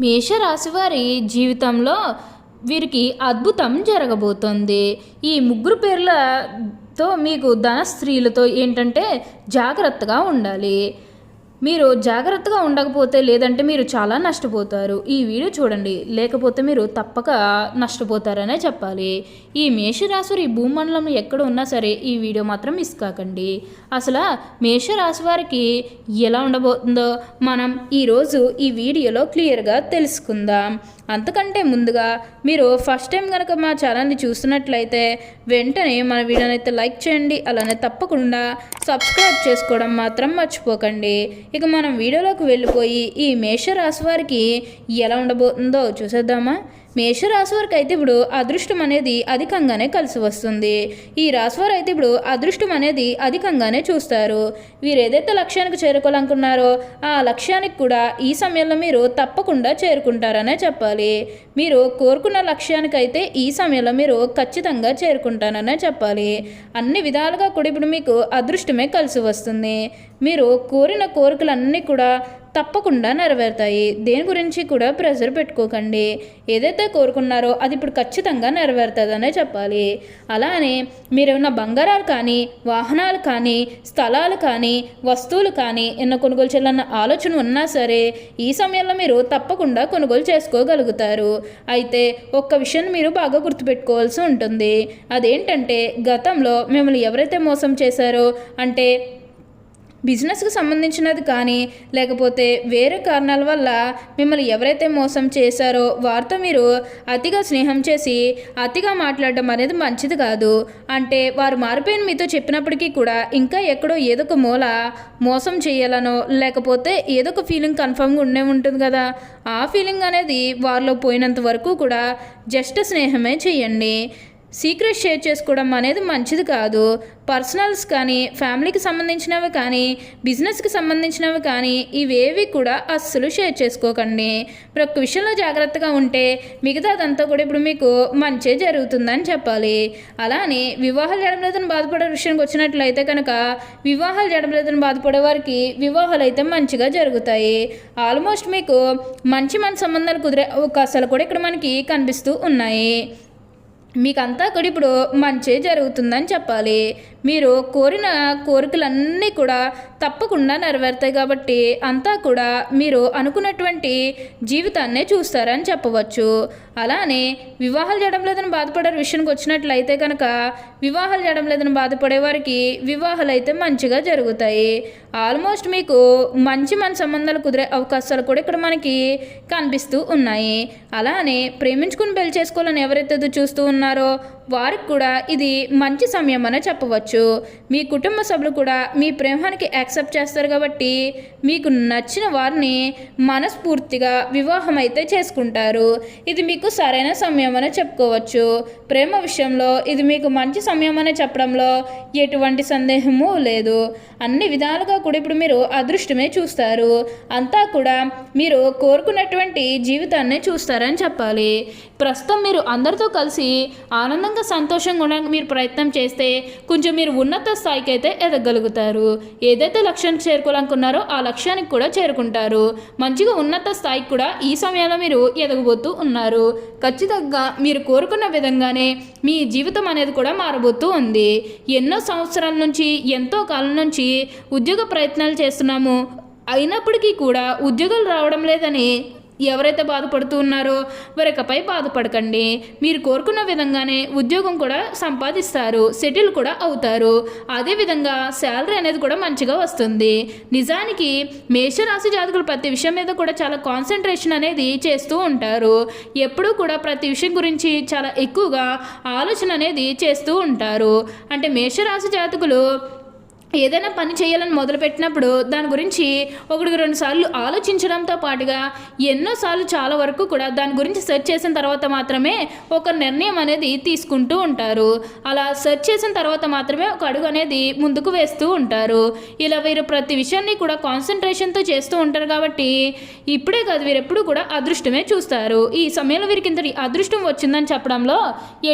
మేషరాశివారి జీవితంలో వీరికి అద్భుతం జరగబోతోంది. ఈ ముగ్గురు పేర్లతో మీకు ధన స్త్రీలతో ఏంటంటే జాగ్రత్తగా ఉండాలి. మీరు జాగ్రత్తగా ఉండకపోతే లేదంటే మీరు చాలా నష్టపోతారు. ఈ వీడియో చూడండి. లేకపోతే మీరు తప్పక నష్టపోతారనే చెప్పాలి. ఈ మేషరాశి భూమండలం ఎక్కడ ఉన్నా సరే ఈ వీడియో మాత్రం మిస్ కాకండి. అసలు మేషరాశి వారికి ఎలా ఉండబోతుందో మనం ఈరోజు ఈ వీడియోలో క్లియర్గా తెలుసుకుందాం. అంతకంటే ముందుగా మీరు ఫస్ట్ టైం కనుక మా ఛానల్ని చూస్తున్నట్లయితే వెంటనే మన వీడియోని అయితే లైక్ చేయండి. అలానే తప్పకుండా సబ్స్క్రైబ్ చేసుకోవడం మాత్రం మర్చిపోకండి. ఇక మనం వీడియోలోకి వెళ్ళిపోయి ఈ మేషరాశి వారికి ఎలా ఉండబోతుందో చూసేద్దామా? మేషరాశి వారికి అయితే ఇప్పుడు అదృష్టం అనేది అధికంగానే కలిసి వస్తుంది. ఈ రాశి వారు అయితే ఇప్పుడు అదృష్టం అనేది అధికంగానే చూస్తారు. వీరు ఏదైతే లక్ష్యానికి చేరుకోవాలనుకున్నారో ఆ లక్ష్యానికి కూడా ఈ సమయంలో మీరు తప్పకుండా చేరుకుంటారనే చెప్పాలి. మీరు కోరుకున్న లక్ష్యానికైతే ఈ సమయంలో మీరు ఖచ్చితంగా చేరుకుంటారనే చెప్పాలి. అన్ని విధాలుగా కూడా ఇప్పుడు మీకు అదృష్టమే కలిసి వస్తుంది. మీరు కోరిన కోరికలన్నీ కూడా తప్పకుండా నెరవేరుతాయి. దేని గురించి కూడా ప్రెజర్ పెట్టుకోకండి. ఏదైతే కోరుకున్నారో అది ఇప్పుడు ఖచ్చితంగా నెరవేరుతుందనే చెప్పాలి. అలానే మీరేమన్నా బంగారాలు కానీ వాహనాలు కానీ స్థలాలు కానీ వస్తువులు కానీ ఎన్న కొనుగోలు చేయాలన్న ఆలోచన ఉన్నా సరే ఈ సమయంలో మీరు తప్పకుండా కొనుగోలు చేసుకోగలుగుతారు. అయితే ఒక్క విషయాన్ని మీరు బాగా గుర్తుపెట్టుకోవాల్సి ఉంటుంది. అదేంటంటే గతంలో మిమ్మల్ని ఎవరైతే మోసం చేశారో అంటే బిజినెస్కి సంబంధించినది కానీ లేకపోతే వేరే కారణాల వల్ల మిమ్మల్ని ఎవరైతే మోసం చేశారో వారితో మీరు అతిగా స్నేహం చేసి అతిగా మాట్లాడడం అనేది మంచిది కాదు. అంటే వారు మారిపోయిన మీతో చెప్పినప్పటికీ కూడా ఇంకా ఎక్కడో ఏదో ఒక మూల మోసం చేయాలనో లేకపోతే ఏదో ఒక ఫీలింగ్ కన్ఫర్మ్గా ఉండే ఉంటుంది కదా. ఆ ఫీలింగ్ అనేది వారిలో పోయినంత వరకు కూడా జస్ట్ స్నేహమే చేయండి. సీక్రెట్ షేర్ చేసుకోవడం అనేది మంచిది కాదు. పర్సనల్స్ కానీ ఫ్యామిలీకి సంబంధించినవి కానీ బిజినెస్కి సంబంధించినవి కానీ ఇవేవి కూడా అస్సలు షేర్ చేసుకోకండి. ఇప్పుడు విషయంలో జాగ్రత్తగా ఉంటే మిగతాదంతా కూడా ఇప్పుడు మీకు మంచి జరుగుతుందని చెప్పాలి. అలానే వివాహాలు జరగలేదని బాధపడే విషయానికి వచ్చినట్లయితే కనుక వివాహాలు జరగలేదని బాధపడే వారికి వివాహాలు అయితే మంచిగా జరుగుతాయి. ఆల్మోస్ట్ మీకు మంచి మంచి సంబంధాలు కుదిరే అవకాశాలు కూడా ఇక్కడ మనకి కనిపిస్తూ ఉన్నాయి. మీకంతా కూడా ఇప్పుడు మంచి జరుగుతుందని చెప్పాలి. మీరు కోరిన కోరికలన్నీ కూడా తప్పకుండా నెరవేరుతాయి కాబట్టి అంతా కూడా మీరు అనుకున్నటువంటి జీవితాన్నే చూస్తారని చెప్పవచ్చు. అలానే వివాహాలు చేయడం లేదని బాధపడే విషయానికి వచ్చినట్లయితే కనుక వివాహాలు చేయడం లేదని బాధపడే వారికి వివాహాలు అయితే మంచిగా జరుగుతాయి. ఆల్మోస్ట్ మీకు మంచి మన సంబంధాలు కుదిరే అవకాశాలు కూడా ఇక్కడ మనకి కనిపిస్తూ ఉన్నాయి. అలానే ప్రేమించుకుని పెళ్ళి చేసుకోవాలని ఎవరైతే చూస్తూ ఉన్నారో చేస్తున్నారో వారికి కూడా ఇది మంచి సమయం అని చెప్పవచ్చు. మీ కుటుంబ సభ్యులు కూడా మీ ప్రేమానికి యాక్సెప్ట్ చేస్తారు కాబట్టి మీకు నచ్చిన వారిని మనస్ఫూర్తిగా వివాహం అయితే చేసుకుంటారు. ఇది మీకు సరైన సమయం అని చెప్పుకోవచ్చు. ప్రేమ విషయంలో ఇది మీకు మంచి సమయం అని చెప్పడంలో ఎటువంటి సందేహము లేదు. అన్ని విధాలుగా కూడా ఇప్పుడు మీరు అదృష్టమే చూస్తారు. అంతా కూడా మీరు కోరుకున్నటువంటి జీవితాన్ని చూస్తారని చెప్పాలి. ప్రస్తుతం మీరు అందరితో కలిసి ఆనందంగా సంతోషంగా ఉండడానికి మీరు ప్రయత్నం చేస్తే కొంచెం మీరు ఉన్నత స్థాయికి అయితే ఎదగలుగుతారు. ఏదైతే లక్ష్యానికి చేరుకోవాలనుకున్నారో ఆ లక్ష్యానికి కూడా చేరుకుంటారు. మంచిగా ఉన్నత స్థాయికి కూడా ఈ సమయంలో మీరు ఎదగబోతూ ఉన్నారు. ఖచ్చితంగా మీరు కోరుకున్న విధంగానే మీ జీవితం అనేది కూడా మారబోతూ ఉంది. ఎన్నో సంవత్సరాల నుంచి ఎంతో కాలం నుంచి ఉద్యోగ ప్రయత్నాలు చేస్తున్నాము. అయినప్పటికీ కూడా ఉద్యోగాలు రావడం లేదని ఎవరైతే బాధపడుతూ ఉన్నారో వరకపై బాధపడకండి. మీరు కోరుకున్న విధంగానే ఉద్యోగం కూడా సంపాదిస్తారు సెటిల్ కూడా అవుతారు. అదేవిధంగా శాలరీ అనేది కూడా మంచిగా వస్తుంది. నిజానికి మేషరాశి జాతకులు ప్రతి విషయం మీద కూడా చాలా కాన్సన్ట్రేషన్ అనేది చేస్తూ ఉంటారు. ఎప్పుడూ కూడా ప్రతి విషయం గురించి చాలా ఎక్కువగా ఆలోచన అనేది చేస్తూ ఉంటారు. అంటే మేషరాశి జాతకులు ఏదైనా పని చేయాలని మొదలుపెట్టినప్పుడు దాని గురించి ఒకటికి రెండు సార్లు ఆలోచించడంతో పాటుగా ఎన్నోసార్లు చాలా వరకు కూడా దాని గురించి సెర్చ్ చేసిన తర్వాత మాత్రమే ఒక నిర్ణయం అనేది తీసుకుంటూ ఉంటారు. అలా సెర్చ్ చేసిన తర్వాత మాత్రమే ఒక అడుగు అనేది ముందుకు వేస్తూ ఉంటారు. ఇలా వీరు ప్రతి విషయాన్ని కూడా కాన్సన్ట్రేషన్తో చేస్తూ ఉంటారు కాబట్టి ఇప్పుడే కాదు వీరు ఎప్పుడు కూడా అదృష్టమే చూస్తారు. ఈ సమయంలో వీరికి ఇంతటి అదృష్టం వచ్చిందని చెప్పడంలో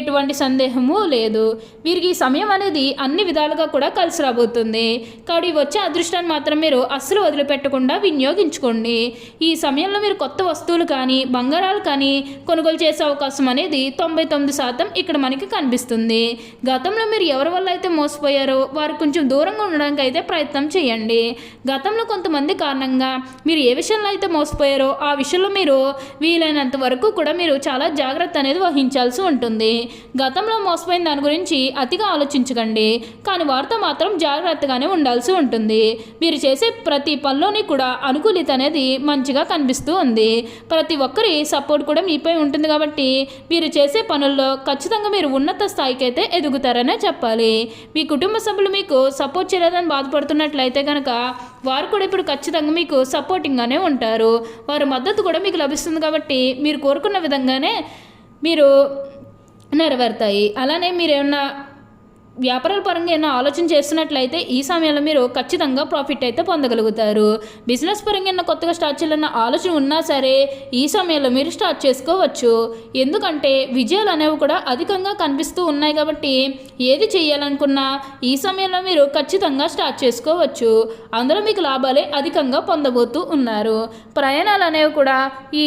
ఎటువంటి సందేహము లేదు. వీరికి ఈ సమయం అనేది అన్ని విధాలుగా కూడా కలిసి రాబోతుంది. రాబోతుంది కాబట్టి వచ్చే అదృష్టాన్ని మాత్రం మీరు అస్సలు వదిలిపెట్టకుండా వినియోగించుకోండి. ఈ సమయంలో మీరు కొత్త వస్తువులు కానీ బంగారాలు కానీ కొనుగోలు చేసే అవకాశం అనేది తొంభై తొమ్మిది శాతం ఇక్కడ మనకి కనిపిస్తుంది. గతంలో మీరు ఎవరి వల్ల అయితే మోసపోయారో వారు కొంచెం దూరంగా ఉండడానికి అయితే ప్రయత్నం చేయండి. గతంలో కొంతమంది కారణంగా మీరు ఏ విషయంలో అయితే మోసపోయారో ఆ విషయంలో మీరు వీలైనంత వరకు కూడా మీరు చాలా జాగ్రత్త అనేది వహించాల్సి ఉంటుంది. గతంలో మోసపోయిన దాని గురించి అతిగా ఆలోచించకండి. కానీ వారితో మాత్రం జాగ్రత్త జాగ్రత్తగానే ఉండాల్సి ఉంటుంది. మీరు చేసే ప్రతి పనిలోని కూడా అనుకూలిత అనేది మంచిగా కనిపిస్తూ ఉంది. ప్రతి ఒక్కరి సపోర్ట్ కూడా మీపై ఉంటుంది కాబట్టి మీరు చేసే పనుల్లో ఖచ్చితంగా మీరు ఉన్నత స్థాయికి అయితే ఎదుగుతారనే చెప్పాలి. మీ కుటుంబ సభ్యులు మీకు సపోర్ట్ చేయలేదని బాధపడుతున్నట్లయితే కనుక వారు కూడా ఇప్పుడు ఖచ్చితంగా మీకు సపోర్టింగ్గానే ఉంటారు. వారి మద్దతు కూడా మీకు లభిస్తుంది కాబట్టి మీరు కోరుకున్న విధంగానే మీరు నెరవేరుతాయి. అలానే మీరేమన్నా వ్యాపారాల పరంగా ఏమైనా ఆలోచన చేస్తున్నట్లయితే ఈ సమయంలో మీరు ఖచ్చితంగా ప్రాఫిట్ అయితే పొందగలుగుతారు. బిజినెస్ పరంగా ఏమైనా కొత్తగా స్టార్ట్ చేయాలన్న ఆలోచన ఉన్నా సరే ఈ సమయంలో మీరు స్టార్ట్ చేసుకోవచ్చు. ఎందుకంటే విజయాలు అనేవి కూడా అధికంగా కనిపిస్తూ ఉన్నాయి కాబట్టి ఏది చేయాలనుకున్నా ఈ సమయంలో మీరు ఖచ్చితంగా స్టార్ట్ చేసుకోవచ్చు. అందులో మీకు లాభాలే అధికంగా పొందబోతూ ఉన్నారు. ప్రయాణాలు అనేవి కూడా ఈ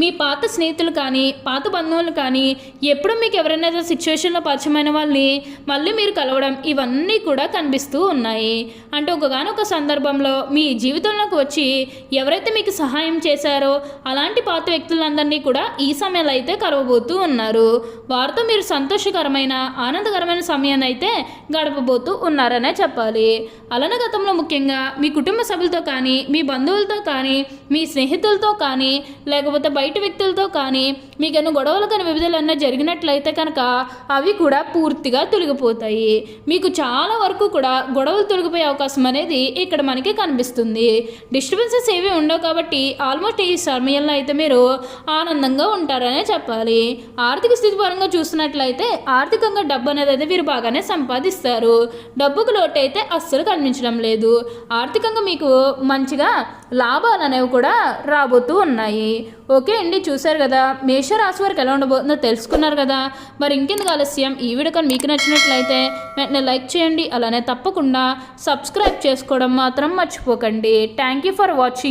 మీ పాత స్నేహితులు కానీ పాత బంధువులు కానీ ఎప్పుడు మీకు ఎవరైనా సిచ్యువేషన్లో పరిచయమైన వాళ్ళని మళ్ళీ మీరు కలవడం ఇవన్నీ కూడా కనిపిస్తూ ఉన్నాయి. అంటే ఒకగానొక సందర్భంలో మీ జీవితంలోకి వచ్చి ఎవరైతే మీకు సహాయం చేశారో అలాంటి పాత వ్యక్తులందరినీ కూడా ఈ సమయంలో అయితే కలవబోతూ ఉన్నారు. వారితో మీరు సంతోషకరమైన ఆనందకరమైన సమయాన్ని అయితే గడపబోతూ ఉన్నారనే చెప్పాలి. అలానే గతంలో ముఖ్యంగా మీ కుటుంబ సభ్యులతో కానీ మీ బంధువులతో కానీ మీ స్నేహితులతో కానీ లేకపోతే బయట వ్యక్తులతో కానీ మీకేమైనా గొడవలు కానీ వివిధలన్నా జరిగినట్లయితే కనుక అవి కూడా పూర్తిగా తొలగిపోతాయి. మీకు చాలా వరకు కూడా గొడవలు తొలగిపోయే అవకాశం అనేది ఇక్కడ మనకి కనిపిస్తుంది. డిస్టర్బెన్సెస్ ఏవి ఉండవు కాబట్టి ఆల్మోస్ట్ ఈ సమయంలో అయితే మీరు ఆనందంగా ఉంటారనే చెప్పాలి. ఆర్థిక స్థితి పరంగా చూసినట్లయితే ఆర్థికంగా డబ్బు అనేది అయితే మీరు బాగానే సంపాదిస్తారు. డబ్బుకు లోటు అయితే అస్సలు కనిపించడం లేదు. ఆర్థికంగా మీకు మంచిగా లాభాలు అనేవి కూడా రాబోతూ ఉన్నాయి. ఓకే అండి చూశారు కదా? మేషరాశి వారికి ఎలా ఉండబోతుందో తెలుసుకున్నారు కదా? మరి ఇంకెందుకు ఆలస్యం? ఈ వీడియో కానీ మీకు నచ్చినట్లయితే వెంటనే లైక్ చేయండి. అలానే తప్పకుండా సబ్స్క్రైబ్ చేసుకోవడం మాత్రం మర్చిపోకండి. Thank you for watching